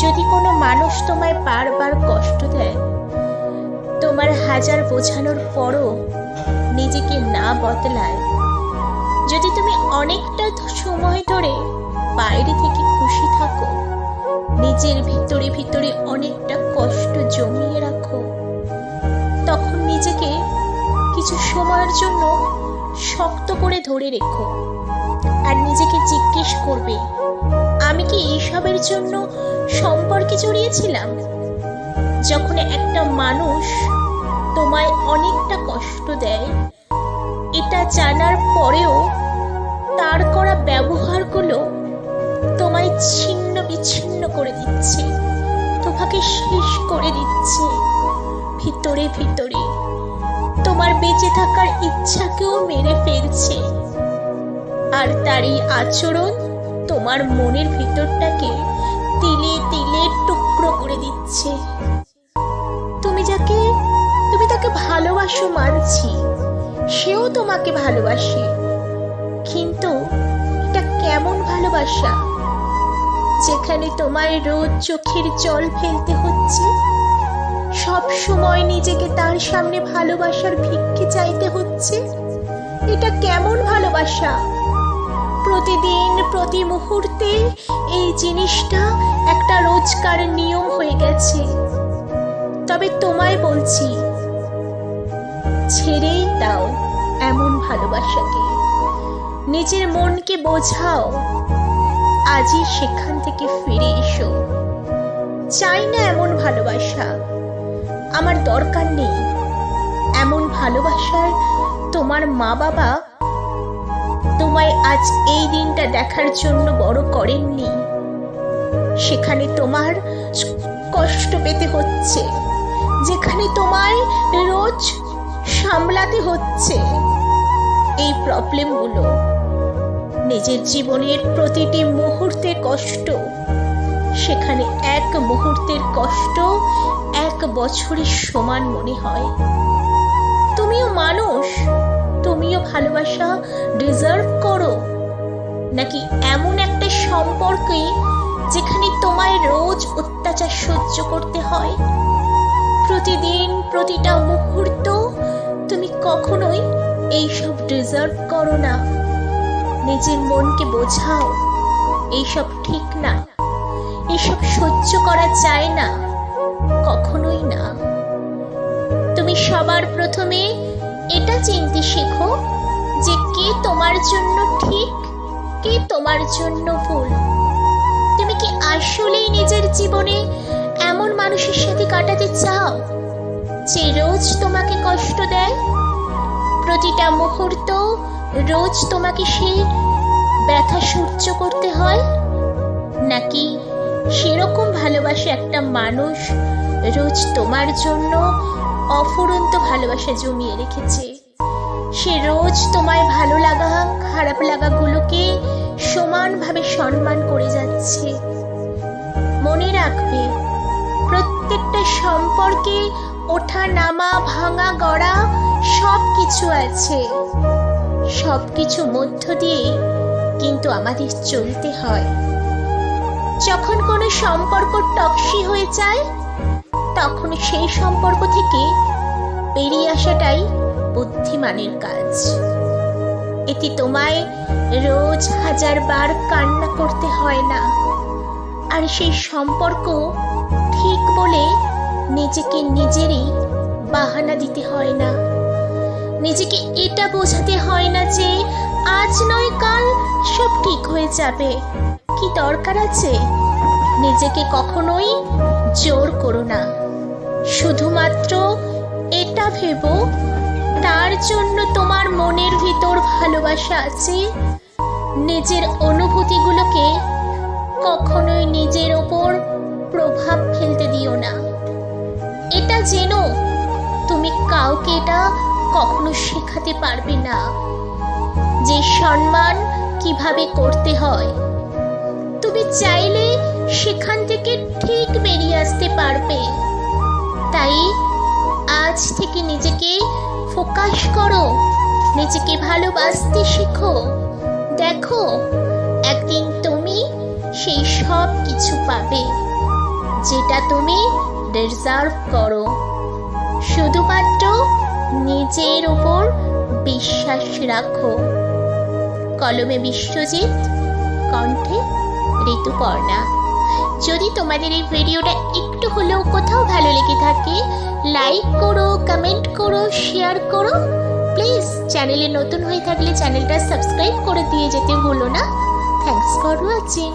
যদি কোনো মানুষ তোমায় বারবার কষ্ট দেয়, তোমার হাজার বোঝানোর পরও নিজেকে না বদলায়। যদি তুমি অনেকটা সময় ধরে বাইরে থেকে খুশি থাকো, নিজের ভিতরে ভিতরে অনেকটা কষ্ট জমিয়ে রাখো, তখন নিজেকে কিছু সময়ের জন্য শক্ত করে ধরে রেখো। আর নিজেকে জিজ্ঞেস করবে আমি কি এইসবের জন্য সম্পর্কে জড়িয়েছিলাম? যখন একটা মানুষ তোমায় অনেকটা কষ্ট দেয়, এটা জানার পরেও তার করা ব্যবহারগুলো তোমায় ছিন্ন বিচ্ছিন্ন করে দিচ্ছে, তোমাকে শেষ করে দিচ্ছে। ভিতরে ভিতরে তোমার বেঁচে থাকার ইচ্ছাকেও মেরে ফেলছে। আর তার এই আচরণ তোমার মনের ভিতরটাকে তিলে তিলে টুকরো করে দিচ্ছে। তুমি যাকে, তুমি তাকে ভালোবাসো মানছি, সেও তোমাকে ভালোবাসে। কিন্তু এটা কেমন ভালোবাসা? যেখানে তোমায় রোজ চোখের জল ফেলতে হচ্ছে, সব সময় নিজেকে তার সামনে ভালোবাসার ভিক্ষে চাইতে হচ্ছে। এটা কেমন ভালোবাসা? প্রতিদিন, প্রতি মুহূর্তে এই জিনিসটা একটা রোজকার নিয়ম হয়ে গেছে। তবে তোমায় বলছি ছেড়েই দাও এমন ভালোবাসাকে। নিজের মনকে বোঝাও, আজই সেখান থেকে ফিরে এসো। চাই না এমন ভালোবাসা, আমার দরকার নেই। এমন ভালোবাসার তোমার মা বাবা তোমায় আজ এই দিনটা দেখার জন্য বড় করেননি। সেখানে তোমার কষ্ট পেতে হচ্ছে, যেখানে তোমায় রোজ সামলাতে হচ্ছে। এই প্রবলেমগুলো নিজের জীবনের প্রতিটি মুহূর্তের কষ্ট, সেখানে এক মুহূর্তের কষ্ট এক বছরের সমান মনে হয়। তুমিও মানুষ তুমিও ভালোবাসা ডিজার্ভ করো। নাকি এমন একটা সম্পর্কে যেখানে তোমায় রোজ অত্যাচার সহ্য করতে হয়? প্রতিদিন প্রতিটা মুহূর্ত তুমি কখনোই এইসব ডিজার্ভ করো না। নিজের মনকে বোঝাও, এইসব ঠিক না। এসব সহ্য করা যায় না, কখনোই না। তুমি সবার প্রথমে এটা চিনতে শেখো যে কে তোমার জন্য ঠিক, কে তোমার জন্য ভুল। তুমি কি আসলেই নিজের জীবনে এমন মানুষের সাথে কাটাতে চাও যে রোজ তোমাকে কষ্ট দেয়? প্রতিটা মুহূর্ত রোজ তোমাকে সে ব্যথা সহ্য করতে হয়? নাকি সেরকম ভালোবাসে একটা মানুষ রোজ তোমার জন্য অফুরন্ত ভালোবাসা জমিয়ে রেখেছে। সে রোজ তোমায় ভালো লাগা, খারাপ লাগাগুলোকে সমানভাবে সম্মান করে যাচ্ছে। মনে রাখবে, প্রত্যেকটা সম্পর্কে ওঠা, নামা, ভাঙা, গড়া সব কিছু আছে। সব কিছু মধ্য দিয়ে কিন্তু আমাদের চলতে হয়। যখন কোনো সম্পর্ক টক্সি সেই সম্পর্ক থেকে বেরিয়ে আসাটাই বুদ্ধিমানের কাজ। এটি তোমায় রোজ হাজার বার কান্না করতে হয় না। আর সেই সম্পর্ক ঠিক বলে নিজেকে নিজেরই বাহানা দিতে হয় না। নিজেকে এটা বোঝাতে হয় না যে আজ নয়, কাল সব ঠিক হয়ে যাবে। কি দরকার আছে? নিজেকে কখনোই জোর করো না। শুধুমাত্র এটা ভেবো, তার জন্য তোমার মনের ভিতর ভালোবাসা আছে। নিজের অনুভূতিগুলোকে কখনোই নিজের ওপর প্রভাব ফেলতে দিও না। এটা জেনো তুমি কাউকে এটা কখনো শেখাতে পারবে না। যে সম্মান কীভাবে করতে হয়, তুমি চাইলে সেখান থেকে ঠিক বেরিয়ে আসতে পারবে। থেকে নিজেকে ফোকাস করো, নিজেকে ভালোবাসতে শেখো। দেখো, একদিন তুমি সেই সব কিছু পাবে যেটা তুমি ডিজার্ভ করো। শুধুমাত্র নিজের ওপর বিশ্বাস রাখো। কলমে বিশ্বজিৎ, কণ্ঠে ঋতুপর্ণা। যদি তোমাদের এই ভিডিওটা একটু হলেও কোথাও ভালো লেগে থাকে লাইক করো করো শেয়ার করো। প্লিজ চ্যানেলে নতুন হয়ে থাকলে চ্যানেলটা সাবস্ক্রাইব করে দিয়ে যেতে ভুলো না। Thanks for watching